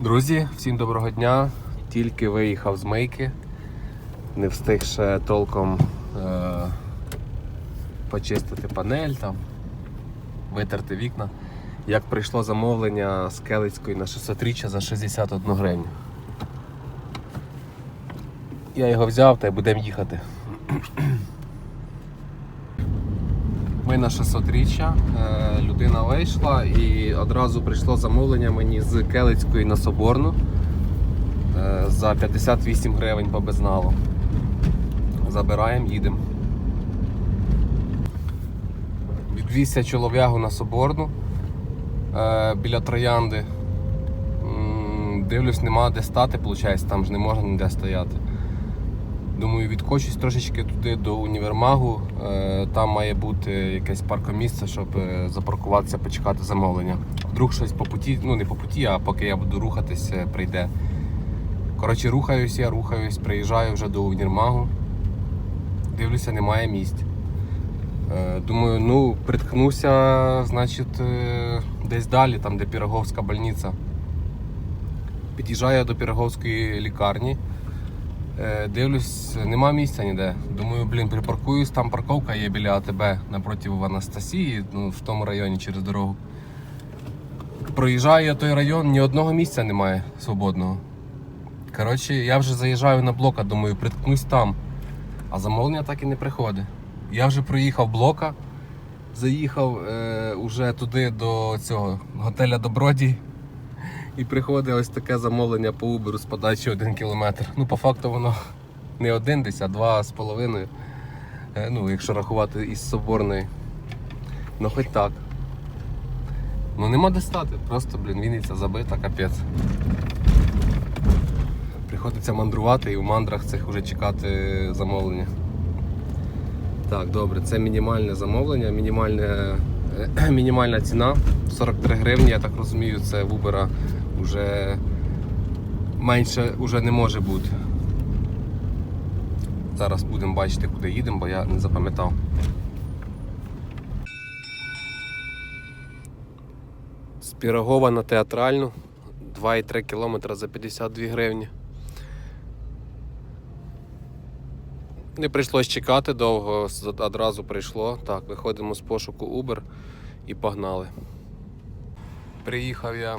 Друзі, всім доброго дня. Тільки виїхав з мийки, не встиг ще толком е- почистити панель, там, витерти вікна. Як прийшло замовлення з Келицької на 600 річчя за 61 гривню. Я його взяв та й будемо їхати. На 600 річчя. Е, людина вийшла і одразу прийшло замовлення мені з Келицької на Соборну е, за 58 гривень по безналу. Забираємо, їдемо. Відвізся чолов'ягу на Соборну е, біля Троянди. Дивлюсь, нема де стати, виходить, там ж не можна ніде стояти. Думаю, відкочусь трошечки туди до універмагу. Е, Там має бути якесь паркомісце, щоб е, запаркуватися, почекати замовлення. Вдруг щось по путі, ну не по путі, а поки я буду рухатись, е, прийде. Коротше, рухаюсь, я рухаюсь, приїжджаю вже до універмагу. Дивлюся, немає місць. Думаю, ну, приткнуся, значить, десь далі, там, де Піроговська больниця. Під'їжджаю до Піроговської лікарні. Е, Дивлюсь, нема місця ніде. Думаю, блін, припаркуюсь, там парковка є біля АТБ напроти Анастасії, ну, в тому районі через дорогу. Проїжджаю я той район, ні одного місця немає свободного. Коротше, я вже заїжджаю на блока, думаю, приткнусь там. А замовлення так і не приходить. Я вже проїхав блока, заїхав е, уже туди до цього готеля Добродій. І приходить ось таке замовлення по Uber з подачі 1 кілометр. Ну, по факту воно не один десь, а два з половиною. Е, Ну, якщо рахувати із Соборної. Ну хоч так. Ну нема де стати, просто, блін, Вінниця забита, капець. Приходиться мандрувати і у мандрах цих вже чекати замовлення. Так, добре, це мінімальне замовлення, мінімальне, е, мінімальна ціна 43 гривні, я так розумію, це в Uber вже менше вже не може бути. Зараз будемо бачити, куди їдемо, бо я не запам'ятав. З Пірогова на театральну 2,3 км за 52 гривні. Не прийшлось чекати довго, одразу прийшло. Так, виходимо з пошуку Uber і погнали. Приїхав я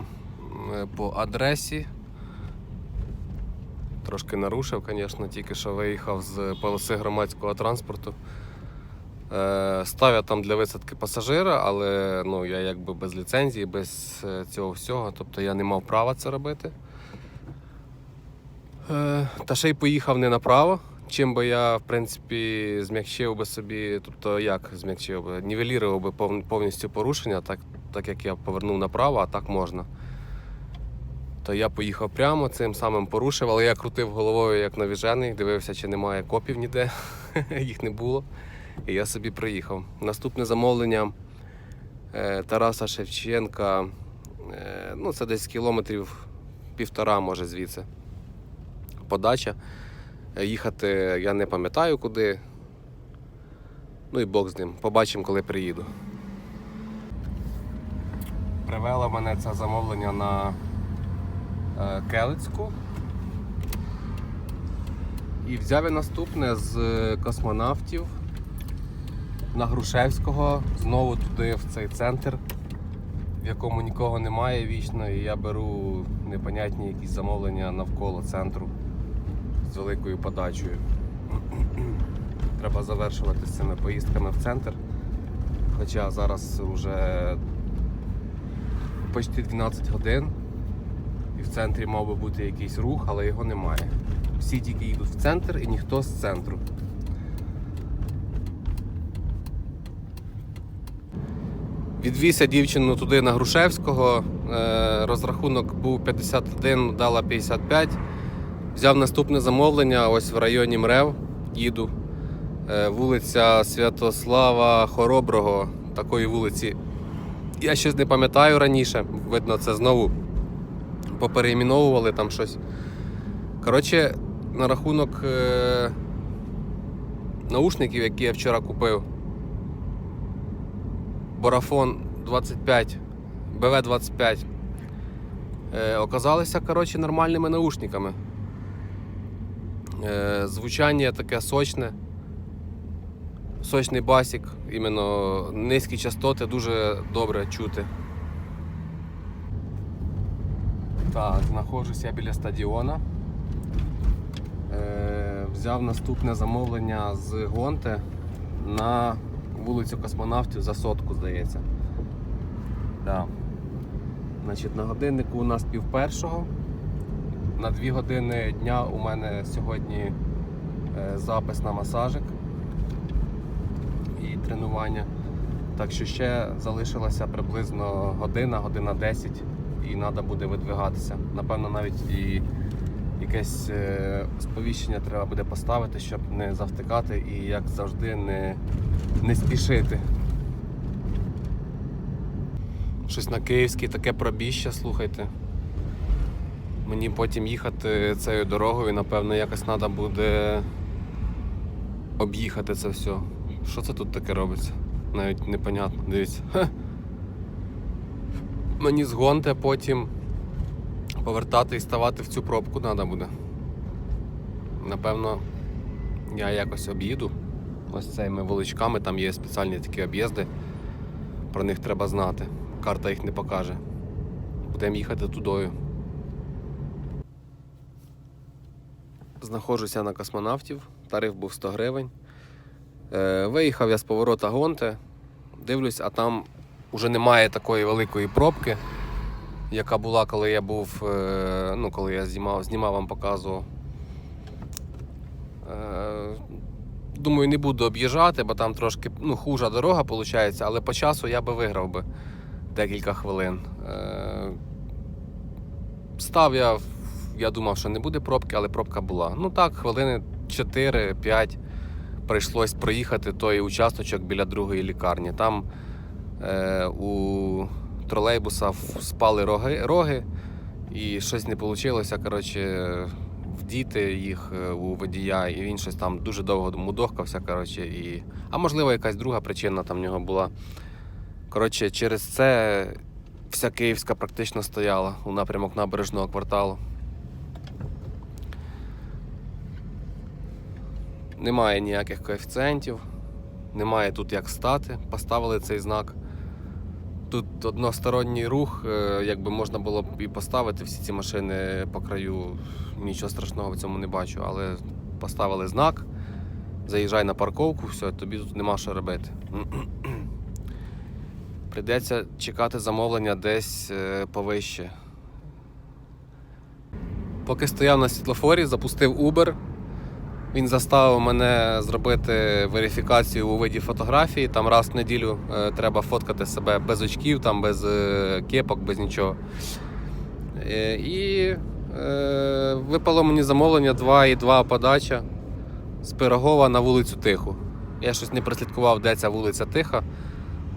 по адресі. Трошки нарушив, звісно, тільки що виїхав з полоси громадського транспорту. Е, Став я там для висадки пасажира, але ну, я якби без ліцензії, без е, цього всього, тобто я не мав права це робити. Е, Та ще й поїхав не направо, чим би я, в принципі, змягчив би собі, тобто як змягчив би, нівелірував би повністю порушення, так, так як я повернув направо, а так можна. То я поїхав прямо, цим самим порушив, але я крутив головою як навіжений, дивився, чи немає копів ніде, їх не було. І я собі приїхав. Наступне замовлення е, Тараса Шевченка. е, Ну, це десь кілометрів півтора, може, звідси. Подача. Е, Їхати я не пам'ятаю куди. Ну і Бог з ним. Побачимо, коли приїду. Привело мене це замовлення на Келицьку. І взяв я наступне з космонавтів на Грушевського, знову туди, в цей центр, в якому нікого немає вічно, і я беру непонятні якісь замовлення навколо центру з великою подачею. Треба завершувати з цими поїздками в центр. Хоча зараз вже почти 12 годин і в центрі мав би бути якийсь рух, але його немає. Всі тільки йдуть в центр і ніхто з центру. Відвіз я дівчину туди на Грушевського. Е, Розрахунок був 51, дала 55. Взяв наступне замовлення ось в районі МРЕВ. Їду. Е, Вулиця Святослава Хороброго. Такої вулиці. Я щось не пам'ятаю раніше. Видно, це знову попереіменовували там щось. Коротше, на рахунок е- наушників, які я вчора купив. Борафон 25, БВ-25. е, оказалися коротше, нормальними наушниками. Е, звучання таке сочне. Сочний басік, іменно низькі частоти дуже добре чути. Так, знаходжусь я біля стадіона. Е, взяв наступне замовлення з Гонте на вулицю космонавтів за сотку, здається. Да. Значить, на годиннику у нас пів першого. На дві години дня у мене сьогодні е, запис на масажик і тренування. Так що ще залишилася приблизно година, година 10 і треба буде видвигатися. Напевно, навіть і якесь е, сповіщення треба буде поставити, щоб не завтикати і, як завжди, не, не спішити. Щось на київській таке пробіще, слухайте. Мені потім їхати цією дорогою, напевно, якось треба буде об'їхати це все. Що це тут таке робиться? Навіть непонятно. Дивіться. Мені з Гонте потім повертати і ставати в цю пробку треба буде. Напевно, я якось об'їду. Ось цими вуличками, там є спеціальні такі об'їзди. Про них треба знати. Карта їх не покаже. Будемо їхати тудою. Знаходжуся на космонавтів, тариф був 100 гривень. Е, виїхав я з поворота Гонте, дивлюсь, а там вже немає такої великої пробки, яка була, коли я був, е, ну, коли я знімав, знімав вам показував. Е, думаю, не буду об'їжджати, бо там трошки ну, хужа дорога виходить, але по часу я би виграв би декілька хвилин. Е, став я, я думав, що не буде пробки, але пробка була. Ну так, хвилини 4-5 прийшлось проїхати той участочок біля другої лікарні. Там у тролейбуса спали роги, роги і щось не вийшло. Коротше, вдіти їх е, у водія, і він щось там дуже довго мудохкався. Коротше, і... А можливо, якась друга причина там в нього була. Коротше, через це вся Київська практично стояла у напрямок набережного кварталу. Немає ніяких коефіцієнтів, немає тут як стати, поставили цей знак. Тут односторонній рух, е, якби можна було б і поставити всі ці машини по краю, нічого страшного в цьому не бачу, але поставили знак, заїжджай на парковку, все, тобі тут нема що робити. Прийдеться чекати замовлення десь е, повище. Поки стояв на світлофорі, запустив Uber. Він заставив мене зробити верифікацію у виді фотографії. Там раз в неділю е, треба фоткати себе без очків, там, без е, кепок, без нічого. Е, і випало мені замовлення 2,2 подача з Пирогова на вулицю Тиху. Я щось не прослідкував, де ця вулиця Тиха.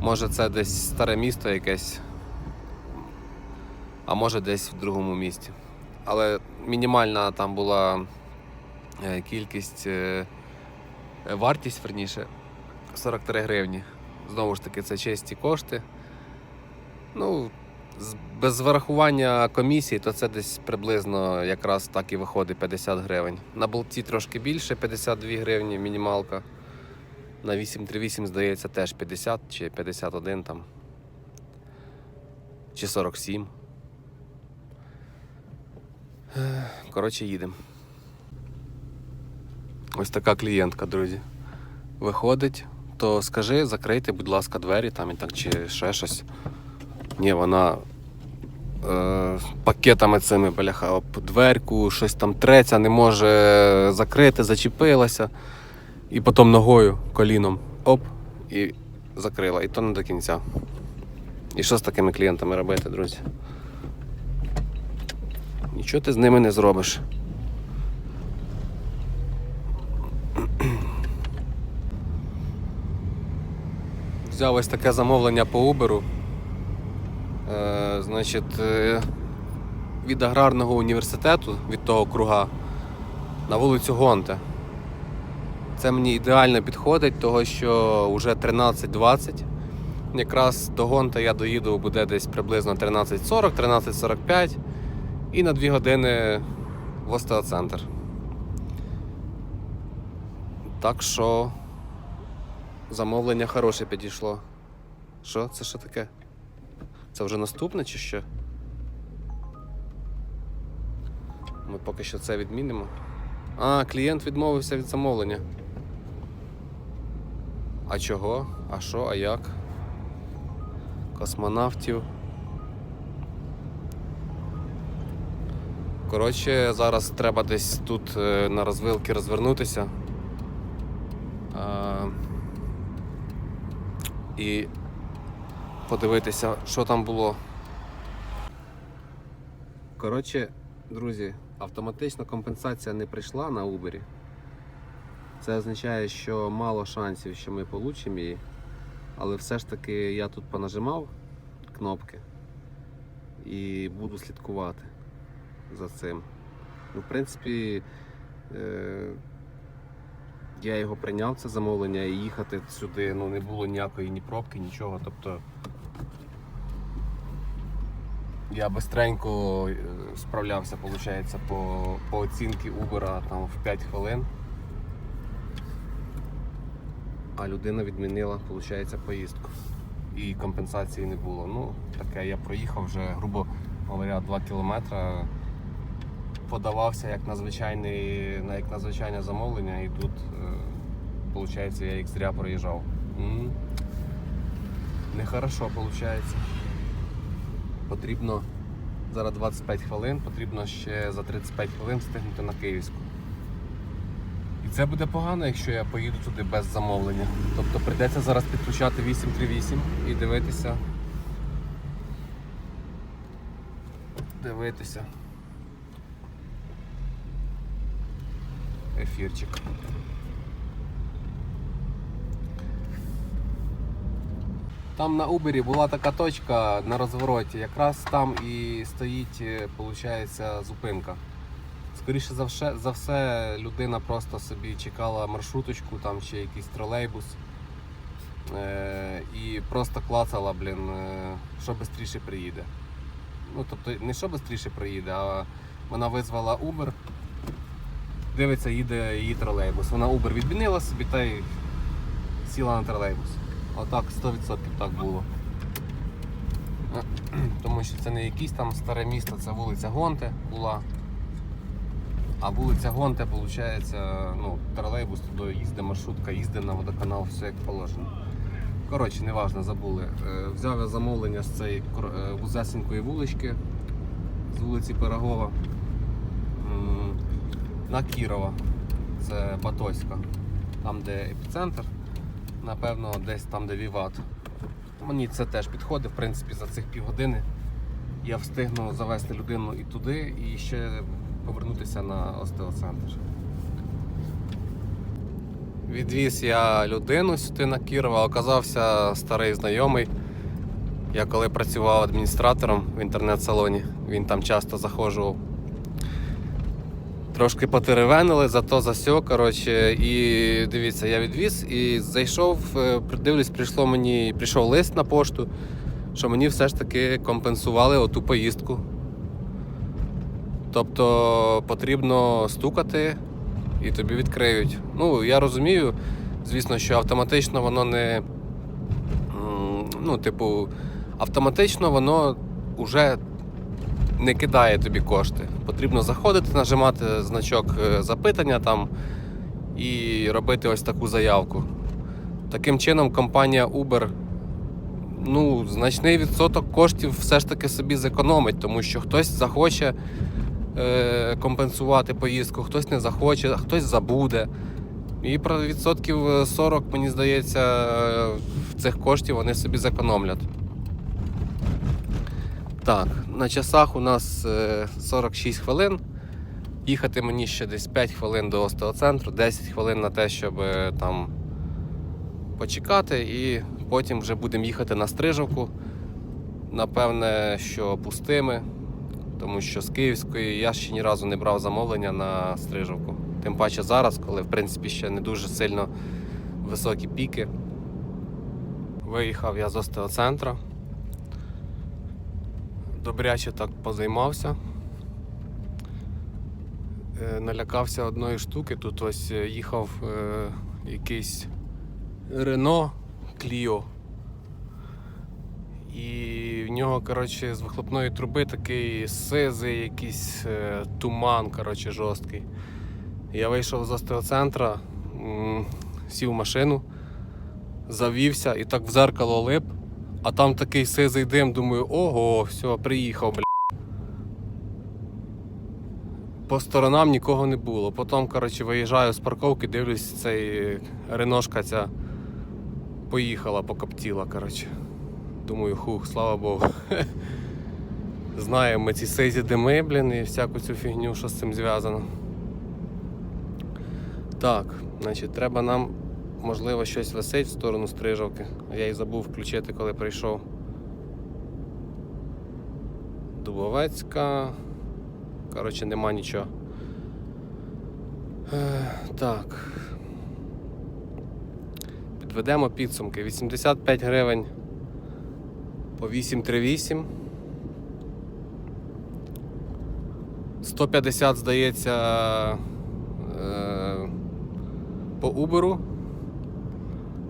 Може, це десь старе місто якесь, а може десь в другому місті. Але мінімальна там була кількість, е, е, вартість, верніше, 43 гривні. Знову ж таки, це чисті кошти. Ну, без врахування комісії, то це десь приблизно якраз так і виходить 50 гривень. На болті трошки більше, 52 гривні мінімалка. На 838, здається, теж 50 чи 51 там. Чи 47. Коротше, їдемо. Ось така клієнтка, друзі. Виходить, то скажи, закрийте, будь ласка, двері там і так, чи ще щось. Ні, вона е, пакетами цими бляха об дверку, щось там треться, не може закрити, зачепилася. І потім ногою, коліном, оп, і закрила. І то не до кінця. І що з такими клієнтами робити, друзі? Нічого ти з ними не зробиш. Взяв ось таке замовлення по Uber. Е, значить, е, від аграрного університету, від того круга, на вулицю Гонте. Це мені ідеально підходить, того що вже 13.20. Якраз до Гонта я доїду буде десь приблизно 13.40, 13.45. і на 2 години в остеоцентр. Так що замовлення хороше підійшло. Що? Це що таке? Це вже наступне чи що? Ми поки що це відмінимо. А, клієнт відмовився від замовлення. А чого? А що? А як? Космонавтів. Коротше, зараз треба десь тут е, на розвилки розвернутися. А, і подивитися, що там було. Коротше, друзі, автоматична компенсація не прийшла на Uber. Це означає, що мало шансів, що ми получимо її. Але все ж таки я тут понажимав кнопки і буду слідкувати за цим. Ну, в принципі, е- я його прийняв, це замовлення, і їхати сюди ну, не було ніякої ні пробки, нічого. Тобто я бистренько е, справлявся, виходить, по, по оцінці Uber там, в 5 хвилин. А людина відмінила, виходить, поїздку. І компенсації не було. Ну, таке я проїхав вже, грубо говоря, 2 кілометри. Подавався як на звичайний, як на звичайне замовлення, і тут, виходить, я їх зря проїжджав. Нехорошо виходить. Потрібно зараз 25 хвилин, потрібно ще за 35 хвилин встигнути на Київську. І це буде погано, якщо я поїду туди без замовлення. Тобто прийдеться зараз підключати 838 і дивитися. Дивитися. Ефірчик. Там на Убері була така точка на розвороті, якраз там і стоїть, виходить, зупинка. Скоріше за все, за все, людина просто собі чекала маршруточку там чи якийсь тролейбус. Е, і просто клацала, блін, е, що швидше приїде. Ну, тобто, не що швидше приїде, а вона визвала Uber, дивиться, їде її тролейбус. Вона Uber відмінила собі та й сіла на тролейбус. Отак 100% так було. Тому що це не якесь там старе місто, це вулиця Гонте була. А вулиця Гонте, виходить, ну, тролейбус туди їздить, маршрутка їздить на водоканал, все як положено. Коротше, неважно, забули. Е, Взяв я замовлення з цієї е, вузесенької вулички, з вулиці Пирогова на Кірова. Це Батоська. Там, де епіцентр, напевно, десь там, де Віват. Мені це теж підходить, в принципі, за цих півгодини я встигну завести людину і туди, і ще повернутися на остеоцентр. Відвіз я людину сюди на Кірова, оказався старий знайомий. Я коли працював адміністратором в інтернет-салоні, він там часто заходжував. Трошки потеревенили, зато за сьо, коротше, і дивіться, я відвіз і зайшов, е, дивлюсь, прийшло мені, прийшов лист на пошту, що мені все ж таки компенсували оту поїздку. Тобто потрібно стукати і тобі відкриють. Ну, я розумію, звісно, що автоматично воно не. Ну, типу, автоматично воно вже не кидає тобі кошти. Потрібно заходити, нажимати значок е, запитання там і робити ось таку заявку. Таким чином, компанія Uber ну, значний відсоток коштів все ж таки собі зекономить, тому що хтось захоче е, компенсувати поїздку, хтось не захоче, хтось забуде. І про відсотків е, 40, мені здається, е, цих коштів вони собі зекономлять. Так, на часах у нас е, 46 хвилин. Їхати мені ще десь 5 хвилин до остеоцентру, 10 хвилин на те, щоб е, там почекати, і потім вже будемо їхати на Стрижовку. Напевне, що пустими, тому що з Київської я ще ні разу не брав замовлення на Стрижовку. Тим паче зараз, коли в принципі ще не дуже сильно високі піки. Виїхав я з остеоцентра. Добряче так позаймався. е, налякався одної штуки. Тут ось е, їхав е, якийсь Рено Кліо. І в нього, коротше, з вихлопної труби такий сизий, якийсь е, туман, коротше, жорсткий. Я вийшов з остеоцентра, сів в машину, завівся і так в зеркало лип, а там такий сизий дим, думаю, ого, все, приїхав, бля. По сторонам нікого не було. Потім, коротше, виїжджаю з парковки, дивлюсь, цей реношка ця поїхала, покоптіла, коротше. Думаю, хух, слава Богу. Знаємо ми ці сизі дими, блін, і всяку цю фігню, що з цим зв'язано. Так, значить, треба нам, можливо, щось висить в сторону стрижавки. Я її забув включити, коли прийшов. Дубовецька. Коротше, нема нічого. Е, Так. Підведемо підсумки. 85 гривень по 838. 150, здається, е, по Uber.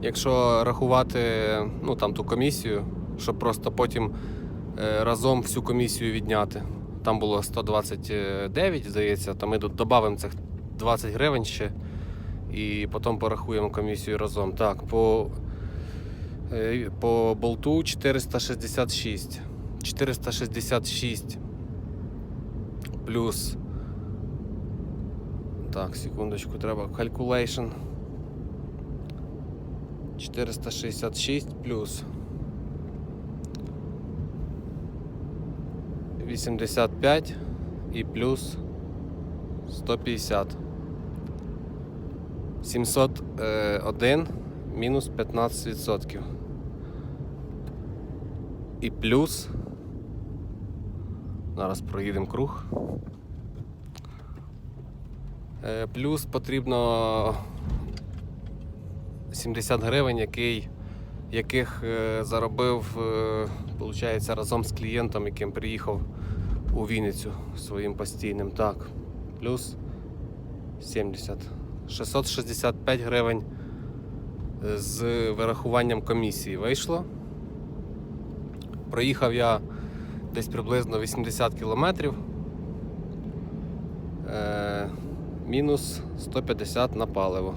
Якщо рахувати ну, там, ту комісію, щоб просто потім е, разом всю комісію відняти. Там було 129, здається, то ми тут додамо цих 20 гривень ще і потім порахуємо комісію разом. Так, по, е, по болту 466. 466 плюс. Так, секундочку, треба calculation. 466 плюс 85 і плюс 150. 701 мінус 15%. І плюс. Зараз проїдемо круг. Е, Плюс потрібно 70 гривень, який, яких е, заробив е, виходить, разом з клієнтом, яким приїхав у Вінницю своїм постійним. Так, плюс 70. 665 гривень е, з вирахуванням комісії вийшло. Проїхав я десь приблизно 80 кілометрів. Е, мінус 150 на паливо.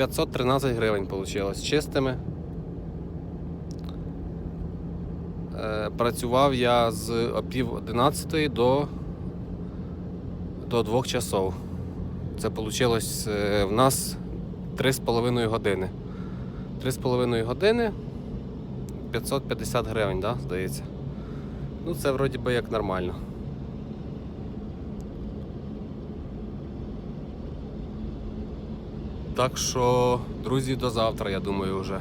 513 гривень вийшло з чистими. Е, працював я з пів 11 до, до 2 часов. Це вийшло в нас 3,5 години. 3,5 години 550 гривень, да, здається. Ну, це вроді би як нормально. Так що, друзі, до завтра, я думаю, вже.